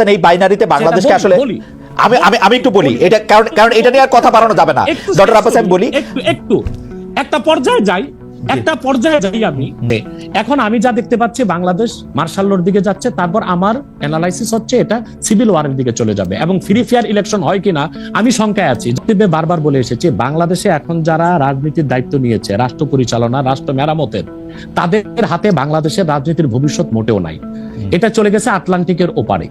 এই বাইনারিতে বাংলাদেশকে আসলে আমি আমি আমি একটু বলি এটা কারণ কারণ এটা নিয়ে আর কথা বাড়ানো যাবে না। ডক্টর আব্বাস আমি বলি। একটু একটু। একটা পর্যায়ে যাই একটা পর্যায়ে যাই আমি। এখন আমি যা দেখতে পাচ্ছি বাংলাদেশ মার্শাল্লোর দিকে যাচ্ছে তারপর আমার অ্যানালাইসিস হচ্ছে এটা সিভিল ওয়ারের দিকে চলে যাবে। এবং ফ্রি ফেয়ার ইলেকশন হয় কিনা আমি শঙ্কায় আছি। বারবার বলে এসেছি বাংলাদেশে এখন যারা রাজনীতির দায়িত্ব নিয়েছে রাষ্ট্র পরিচালনা রাষ্ট্র মেরামতের তাদের হাতে বাংলাদেশের রাজনীতির ভবিষ্যৎ মোটেও নাই। এটা চলে গেছে আটলান্টিকের ওপারে।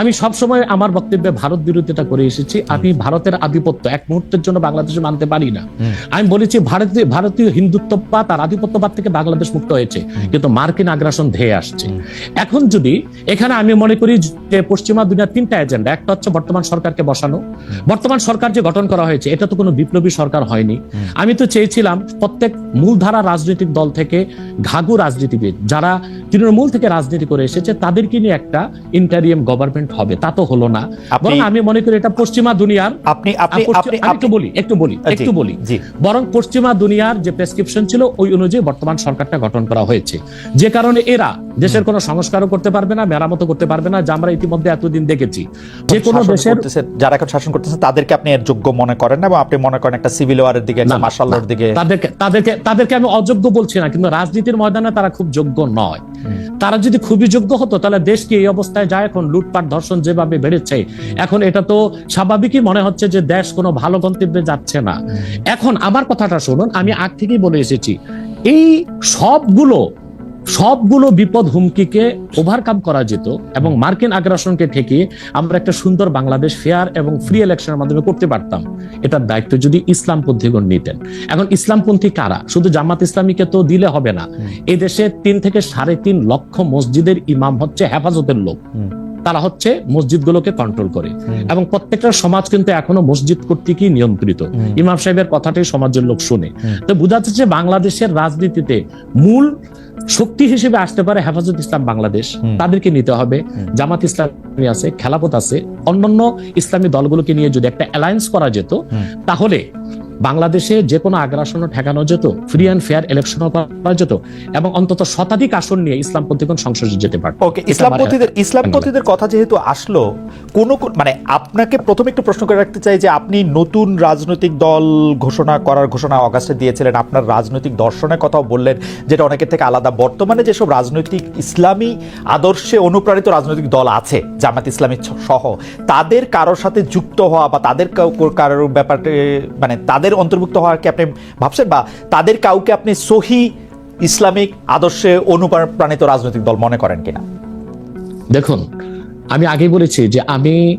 আমি সবসময় আমার বক্তব্যে ভারত বিরোধিতা করে এসেছি। আমি ভারতের আধিপত্য এক মুহূর্তের জন্য বাংলাদেশে মানতে পারি না। আমি বলেছি ভারতীয় ভারতীয় হিন্দুত্ববাদ আর আধিপত্যবাদ থেকে বাংলাদেশ মুক্ত হয়েছে। কিন্তু মার্কিন আগ্রাসন ধেয়ে আসছে। এখন যদি এখানে আমি মনে করি যে পশ্চিমা দুনিয়ার তিনটা এজেন্ডা একটা হচ্ছে বর্তমান সরকারকে বসানো। বর্তমান সরকার যে গঠন করা হয়েছে এটা তো কোনো বিপ্লবী সরকার হয়নি। আমি তো চেয়েছিলাম প্রত্যেক মূলধারা রাজনৈতিক দল থেকে ঘাগু রাজনীতিবিদ যারা তৃণমূল থেকে রাজনীতি করে এসেছে তাদেরকে নিয়ে একটা ইন্টারিয়াম গভর্নমেন্ট হবে তা তো হলো না। বরং আমি মনে করি এটা পশ্চিমা দুনিয়ার আপনি আপনি একটু বলি একটু বলি একটু বলি। বরং পশ্চিমা দুনিয়ার যে প্রেসক্রিপশন ছিল ওই অনুযায়ী বর্তমান সরকারটা গঠন করা হয়েছে। যে কারণে এরা দেশের কোনো সংস্কারও করতে পারবে না মেরামত করতে পারবে না যা আমরা ইতিমধ্যে এতদিন দেখেছি। যে কোনো দেশের যারা এখন শাসন করতেছে তাদেরকে আপনি এর যোগ্য মনে করেন না এবং আপনি মনে করেন একটা সিভিল ওয়ারের দিকে একটা মার্শাল্লোর দিকে তাদেরকে তাদেরকে তাদেরকে আমি অযোগ্য বলছি না কিন্তু রাজনীতির ময়দানে তারা খুব যোগ্য নয়। তারা যদি খুবই যোগ্য হতো তাহলে দেশকে এই অবস্থায় যায় এখন? লুটপাট ধর্ষণ যেভাবে বেড়েছে এখন এটা তো স্বাভাবিকই মনে হচ্ছে যে দেশ কোনো ভালো গন্তব্যে যাচ্ছে না। এখন আমার কথাটা শুনুন আমি আগ থেকেই বলে এসেছি এই সবগুলো সবগুলো বিপদ হুমকিকে ওভারকাম করা যেত এবং মার্কিন আগ্রাসনকে ঠেকিয়ে আমরা একটা সুন্দর বাংলাদেশ ফেয়ার এবং ফ্রি ইলেকশনের মাধ্যমে করতে পারতাম। এটার দায়িত্ব যদি ইসলামপন্থীগণ নিতেন। এখন ইসলামপন্থী কারা? শুধু জামাত ইসলামীকে তো দিলে হবে না। এই দেশে তিন থেকে সাড়ে তিন লক্ষ মসজিদের ইমাম হচ্ছে হেফাজতের লোক। তারা হচ্ছে মসজিদগুলোকে কন্ট্রোল করে। এবং প্রত্যেকটা সমাজ কিন্তু এখনও মসজিদ কর্তৃকই নিয়ন্ত্রিত। ইমাম সাহেবের কথাটাই সমাজের লোক শুনে। তো বোঝা যাচ্ছে বাংলাদেশের রাজনীতিতে মূল শক্তি হিসেবে আসতে পারে হেফাজত ইসলাম বাংলাদেশ। তাদেরকে নিতে হবে। জামাত ইসলামী আছে খেলাপথ আছে। অন্যান্য ইসলামী দলগুলোকে নিয়ে যদি একটা অ্যালায়েন্স করা যেত তাহলে বাংলাদেশে যে কোনো আগ্রাসনও ঠেকানো যেত ফ্রি অ্যান্ড ফেয়ার ইলেকশনও করা যেত এবং অন্তত শতাধিক আসন নিয়ে ইসলামপন্থীগণ সংসদে যেতে পারত। ওকে ইসলামপন্থীদের ইসলামপন্থীদের কথা যেহেতু আসলো কোন মানে আপনাকে প্রথমে একটু প্রশ্ন করে রাখতে চাই যে আপনি নতুন রাজনৈতিক দল ঘোষণা করার ঘোষণা অগাস্টে দিয়েছিলেন আপনার রাজনৈতিক দর্শনের কথাও বললেন যেটা অনেকের থেকে আলাদা। বর্তমানে যেসব রাজনৈতিক ইসলামী আদর্শে অনুপ্রাণিত রাজনৈতিক দল আছে জামাত ইসলামী সহ তাদের কারোর সাথে যুক্ত হওয়া বা তাদের কারোর ব্যাপারে মানে তাদের অন্তর্ভুক্ত হওয়ার কি আপনি ভাবছেন? বা তাদের কাউকে আপনি সহি ইসলামিক আদর্শে অনুপ্রাণিত রাজনৈতিক দল মনে করেন কিনা? দেখুন, আমি আগে বলেছি যে আমি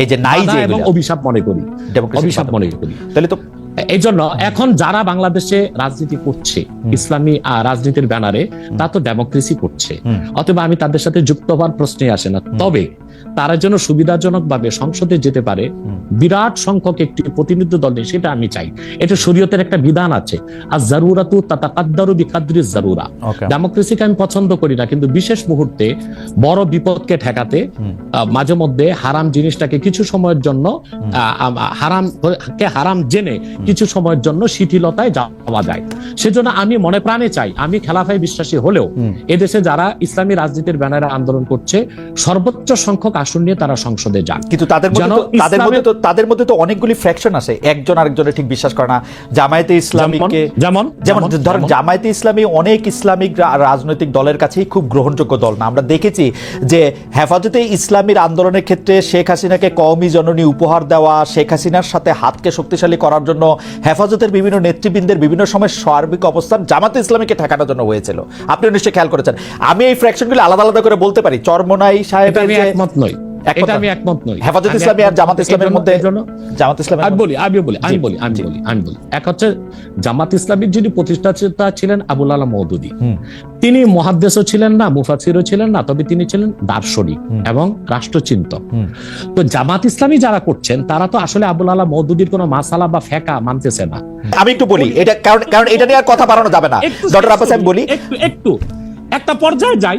এই যে নাই যে এবং অভিশাপ মনে করি। অভিশাপ মনে করি। তাহলে তো এই জন্য এখন যারা বাংলাদেশে রাজনীতি করছে ইসলামী রাজনীতির ব্যানারে তা তো ডেমোক্রেসি করছে। অথবা আমি তাদের সাথে যুক্ত হওয়ার প্রশ্নই আসে না। তবে তারা যেন সুবিধাজনক ভাবে সংসদে যেতে পারে বিরাট সংখ্যক একটি প্রতিনিধি দল নেই সেটা আমি চাই। এটা শরীয়তের একটা বিধান আছে। আর জারুরা জারুরাতু তাতাকাদ্দারু বিকাদ্রি জারুরা। ডেমোক্রেসিকে আমি পছন্দ করি না কিন্তু বিশেষ মুহূর্তে বড় বিপদকে ঠেকাতে মাঝে মধ্যে হারাম জিনিসটাকে কিছু সময়ের জন্য হারাম কে হারাম জেনে কিছু সময়ের জন্য শিথিলতায় যাওয়া যায়। সেজন্য আমি মনে প্রাণে চাই আমি খেলাফায় বিশ্বাসী হলেও এদেশে যারা ইসলামী রাজনীতির ব্যানারে আন্দোলন করছে সর্বোচ্চ সংখ্যক আসন নিয়ে তারা সংসদে যান কিন্তু তাদের তাদের মধ্যে তো তাদের মধ্যে তো অনেকগুলি ফ্র্যাকশন আছে। একজন আরেকজনের ঠিক বিশ্বাস করে না। জামায়াতে ইসলামীকে যেমন যেমন যেমন- জামায়াতে ইসলামী অনেক ইসলামিক রাজনৈতিক দলের কাছেই খুব গ্রহণযোগ্য দল না। আমরা দেখেছি যে হেফাজতে ইসলামীর আন্দোলনের ক্ষেত্রে শেখ হাসিনাকে কওমি জননী উপহার দেওয়া শেখ হাসিনার সাথে হাতকে শক্তিশালী করার জন্য হেফাজতের বিভিন্ন নেতৃবৃন্দের বিভিন্ন সময় সার্বিক অবস্থান জামাতে ইসলামীকে ঠেকানোর জন্য হয়েছিল। আপনি নিশ্চয়ই খেয়াল করেছেন। আমি এই ফ্র্যাকশনগুলি আলাদা আলাদা করে বলতে পারি। চরমনাই সাহেব আমি একমত নই। এটা আমি একমত নই। হেফাজত ইসলামী আর জামাত ইসলামের মধ্যে জামাত আমি বলি আমি বলি আমি বলি আমি বলি আমি বলি। এক হচ্ছে জামাত ইসলামীর যিনি প্রতিষ্ঠাতা ছিলেন আবুল আলা তিনি মহাদ্দেশও ছিলেন না মুফাসিরও ছিলেন না তবে তিনি ছিলেন দার্শনিক এবং রাষ্ট্রচিন্তক। তো জামাত ইসলামী যারা করছেন তারা তো আসলে আবুল আলা মৌদুদির কোনো মাসালা বা ফেকা মানতেছে না। আমি একটু বলি এটা কারণ কারণ এটা নিয়ে আর কথা বাড়ানো যাবে না। ডক্টর আব্বাস আমি বলি একটু একটু। একটা পর্যায়ে যাই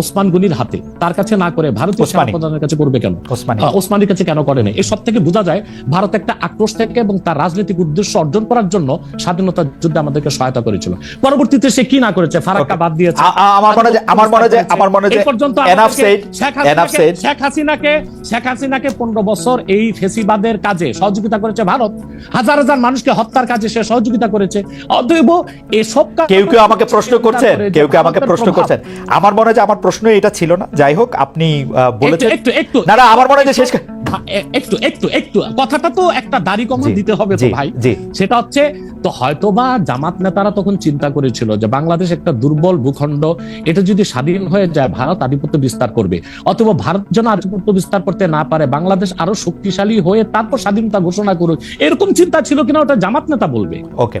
ওসমান গনির হাতে। তার কাছে না করে ভারতীয়। সেনাপ্রধানের কাছে করবে কেন? ওসমানীর কাছে কেন করে না এসব থেকে বোঝা যায় ভারত একটা আক্রোশ থেকে এবং তার রাজনৈতিক উদ্দেশ্য অর্জন করার জন্য স্বাধীনতা যুদ্ধে আমাদেরকে সহায়তা করেছিল। পরবর্তীতে সে কি না করেছে? ফারাক্কা বাদ দিয়েছে। আমার মনে হয় আমার মনে হয় আমার মনে হয় এই পর্যন্ত আমাদেরকে said, শেখ হাসিনাকে শেখ হাসিনাকে শেখ হাসিনাকে পনেরো বছর এই ফেসিবাদের কাজে সহযোগিতা করেছে ভারত। হাজার হাজার মানুষকে হত্যার কাজে সে সহযোগিতা করেছে। অতএব এসব কেউ কেউ আমাকে প্রশ্ন করছেন? কেউ কেউ আমাকে প্রশ্ন করছেন? আমার মনে হয় যে আমার প্রশ্ন এটা ছিল না। যাই হোক আপনি বলেছেন। একটু একটু না না আমার মনে হয় শেষ একটু একটু একটু। কথাটা তো একটা দাড়ি কমা দিতে হবে তো ভাই। সেটা হচ্ছে তো হয়তোবা জামাত নেতারা তখন চিন্তা করেছিল যে বাংলাদেশ একটা দুর্বল ভূখণ্ড এটা যদি স্বাধীন হয়ে যায় ভারত আধিপত্য বিস্তার করবে। অথবা ভারত যেন আধিপত্য বিস্তার করতে না পারে বাংলাদেশ আরও শক্তিশালী হয়ে তারপর স্বাধীনতা ঘোষণা করুক এরকম চিন্তা ছিল কিনা ওটা জামাত নেতা বলবে। ওকে।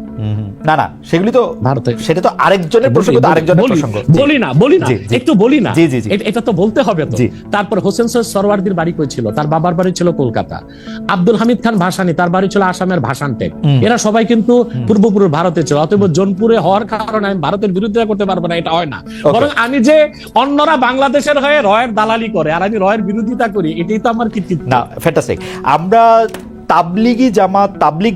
না না সেগুলি তো সেটা তো আরেকজনের প্রসঙ্গ আরেকজনের প্রসঙ্গ। বলি না বলি না। একটু বলি না। এটা তো বলতে হবে তো। তারপর হোসেন সৈয়দ সরওয়ার্দির বাড়ি কই ছিল? তার বাবার বাড়ি ছিল কলকাতা। আব্দুল হামিদ খান ভাসানি তার বাড়ি ছিল আসামের ভাসান টেক হুম। এরা সবাই কিন্তু পূর্বপুরুষ ভারতে ছিল। অতএব জোনপুরে হওয়ার কারণে আমি ভারতের বিরুদ্ধে করতে পারব না এটা হয় না। বরং আমি যে অন্যরা বাংলাদেশের হয়ে রয়ের দালালি করে আর আমি রয়ের বিরোধিতা করি এটাই তো আমার কৃতিত্ব। না ফ্যান্টাস্টিক আমরা তাবলিগি জামাত তাবলিগ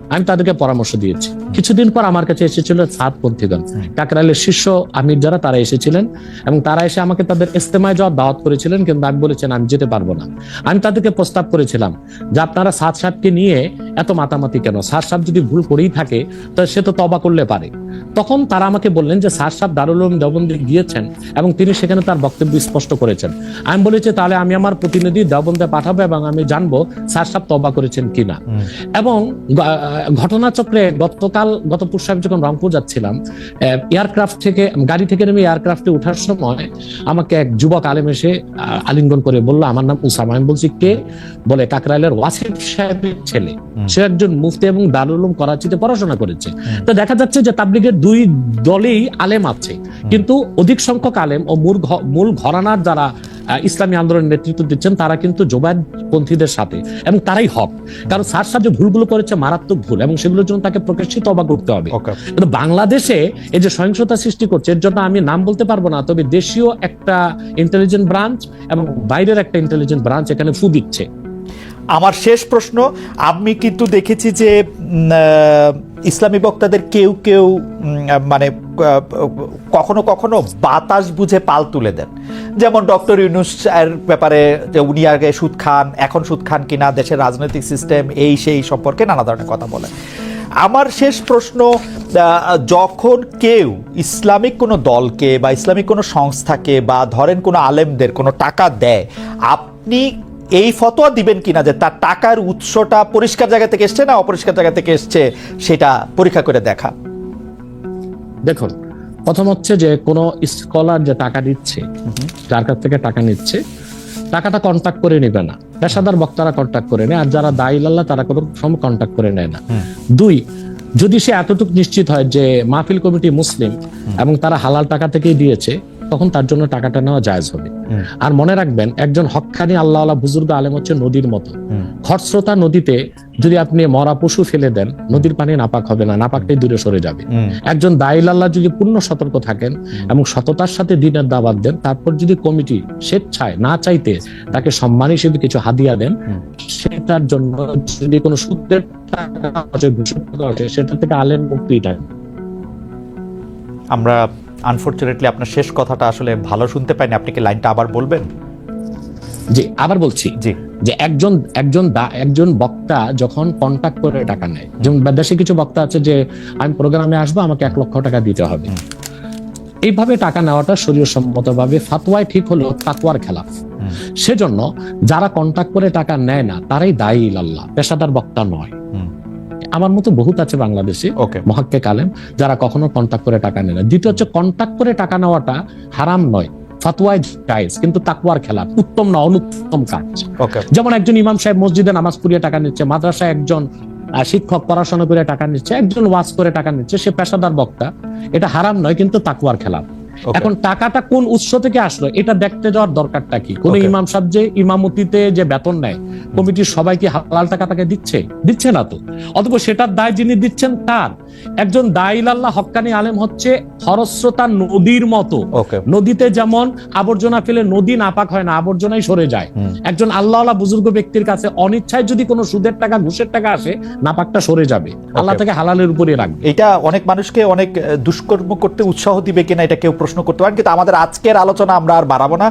আমি তাদেরকে পরামর্শ দিয়েছি। কিছুদিন পর আমার কাছে এসেছিল সাতপন্থীগণ কাকরাইলের শিষ্য আমির যারা তারা এসেছিলেন এবং তারা এসে আমাকে তাদের ইস্তেমায় যাওয়ার দাওয়াত করেছিলেন কিন্তু আমি বলেছেন আমি যেতে পারব না। আমি তাদেরকে প্রস্তাব করেছিলাম যে আপনারা সাত সাতকে নিয়ে এত মাতামাতি কেন? সাত সাত যদি ভুল করেই থাকে তো সে তো তবা করলে পারে। তখন তারা আমাকে বললেন যে সার সাহেব দারুল উলুম দেওবন্দে গিয়েছেন এবং তিনি সেখানে তার বক্তব্য স্পষ্ট করেছেন। আমি বলেছি তাহলে আমি আমার প্রতিনিধি দেওবন্দে পাঠাবো এবং আমি জানব সার সাহেব তবা করেছেন কিনা? এবং ঘটনাচক্রে গতকাল গত পুরুষ আমি যখন রংপুর যাচ্ছিলাম এয়ারক্রাফট থেকে গাড়ি থেকে নেমে এয়ারক্রাফটে ওঠার সময় আমাকে এক যুবক আলেম এসে আলিঙ্গন করে বলল আমার নাম উসামা। আমি বলছি কে? বলে কাকরাইলের ওয়াসিফ সাহেবের ছেলে। সে একজন মুফতি এবং দারুল উলুম করাচিতে পড়াশোনা করেছে। তো দেখা যাচ্ছে যে তাবলিগের দুই দলেই আলেম আছে। কিন্তু অধিক সংখ্যক আলেম ও মূল ঘরানার যারা ইসলামী আন্দোলনের নেতৃত্ব দিচ্ছেন তারা কিন্তু জোবায়দ পন্থীদের সাথে এবং তারাই হক। কারণ সার সাহেব যে ভুলগুলো করেছে মারাত্মক ভুল এবং সেগুলোর জন্য তাকে প্রকাশিত অবাক করতে হবে। কিন্তু বাংলাদেশে এই যে সহিংসতা সৃষ্টি করছে এর জন্য আমি নাম বলতে পারব না তবে দেশীয় একটা ইন্টেলিজেন্ট ব্রাঞ্চ এবং বাইরের একটা ইন্টেলিজেন্ট ব্রাঞ্চ এখানে ফু দিচ্ছে। আমার শেষ প্রশ্ন আমি কিন্তু দেখেছি যে ইসলামী বক্তাদের কেউ কেউ মানে কখনো কখনো বাতাস বুঝে পাল তুলে দেন। যেমন ডক্টর ইউনুস এর ব্যাপারে যে উনি আগে সুদ খান, এখন সুদ খান কিনা, দেশের রাজনৈতিক সিস্টেম এই সেই সম্পর্কে নানা ধরনের কথা বলেন। আমার শেষ প্রশ্ন যখন কেউ ইসলামিক কোনো দলকে বা ইসলামিক কোনো সংস্থাকে বা ধরেন কোনো আলেমদের কোনো টাকা দেয়, আপনি এই ফতোয়া দিবেন কিনা যে তার টাকার উৎসটা পরিষ্কার জায়গা থেকে এসছে না অপরিষ্কার জায়গা থেকে এসছে সেটা পরীক্ষা করে দেখা। দেখুন প্রথম হচ্ছে যে কোনো স্কলার যে টাকা দিচ্ছে যার কাছ থেকে টাকা নিচ্ছে টাকাটা কন্ট্যাক্ট করে নেবে না। পেশাদার বক্তারা কন্ট্যাক্ট করে নেয় আর যারা দায়ী লাল্লা তারা কোনো সময় কন্ট্যাক্ট করে নেয় না। দুই যদি সে এতটুকু নিশ্চিত হয় যে মাহফিল কমিটি মুসলিম এবং তারা হালাল টাকা থেকেই দিয়েছে তখন তার জন্য টাকাটা নেওয়া জায়েজ হবে। আর মনে রাখবেন একজন হক্কানি আল্লাহ আল্লাহ বুজুর্গ আলেম হচ্ছে নদীর মতো। খরস্রোতা নদীতে যদি আপনি মরা পশু ফেলে দেন নদীর পানি নাপাক হবে না নাপাকটাই দূরে সরে যাবে। একজন দায়িল আল্লাহ যদি পূর্ণ সতর্ক থাকেন এবং সততার সাথে দিনের দাবাত দেন তারপর যদি কমিটি স্বেচ্ছায় না চাইতে তাকে সম্মান হিসেবে কিছু হাদিয়া দেন সেটার জন্য যদি কোনো সূত্রের টাকা সেটা থেকে আলেম মুক্তি দেন আমরা আনফর্চুনেটলি আপনার শেষ কথাটা আসলে ভালো শুনতে পাইনি। আপনি কি লাইনটা আবার বলবেন? জি আবার বলছি জি। যে একজন একজন একজন বক্তা যখন কন্ট্যাক্ট করে টাকা নেয় যেমন দেশে কিছু বক্তা আছে যে আমি প্রোগ্রামে আসব আমাকে এক লক্ষ টাকা দিতে হবে। এইভাবে টাকা নেওয়াটা শরীর সম্মতভাবে ফাতোয়ায় ঠিক হলো তাকুয়ার খেলাফ। সেজন্য যারা কন্ট্যাক্ট করে টাকা নেয় না তারাই দায়ী আল্লাহ পেশাদার বক্তা নয়। আমার মতো বহুত আছে বাংলাদেশে মহাক্কে কালেম যারা কখনো কন্টাক্ট করে টাকা নেয় না। দ্বিতীয় হচ্ছে কন্টাক্ট করে টাকা নেওয়াটা হারাম নয় ফাতোয়ায় জায়েজ কিন্তু তাকুয়ার খেলাফ উত্তম না অনুত্তম কাজ। ওকে যেমন একজন ইমাম সাহেব মসজিদে নামাজ পড়িয়ে টাকা নিচ্ছে মাদ্রাসায় একজন শিক্ষক পড়াশোনা করে টাকা নিচ্ছে একজন ওয়াজ করে টাকা নিচ্ছে সে পেশাদার বক্তা এটা হারাম নয় কিন্তু তাকুয়ার Okay. এখন টাকাটা কোন উৎস থেকে আসলো এটা দেখতে যাওয়ার দরকারটা কি? কোন ইমাম সাহেব যে ইমামতিতে যে বেতন নেয় কমিটির সবাইকে হালাল টাকা তাকে দিচ্ছে? দিচ্ছে না তো। অথবা সেটার দায় যিনি দিচ্ছেন তার। একজন আল্লাহ হক্কানি আলেম হচ্ছে খরস্রোতা নদীর মতো। নদীতে যেমন আবর্জনা ফেলে নদী নাপাক হয় না আবর্জনাই সরে যায়। একজন আল্লাহ বুজুর্গ ব্যক্তির কাছে অনিচ্ছায় যদি কোনো সুদের টাকা ঘুষের টাকা আসে নাপাকটা সরে যাবে। আল্লাহ তাকে হালালের উপরে রাখবে। এটা অনেক মানুষকে অনেক দুষ্কর্ম করতে উৎসাহ দিবে কিনা এটা কেউ প্রশ্ন করতে পারেন কিন্তু আমাদের আজকের আলোচনা আমরা আর বাড়াবো না।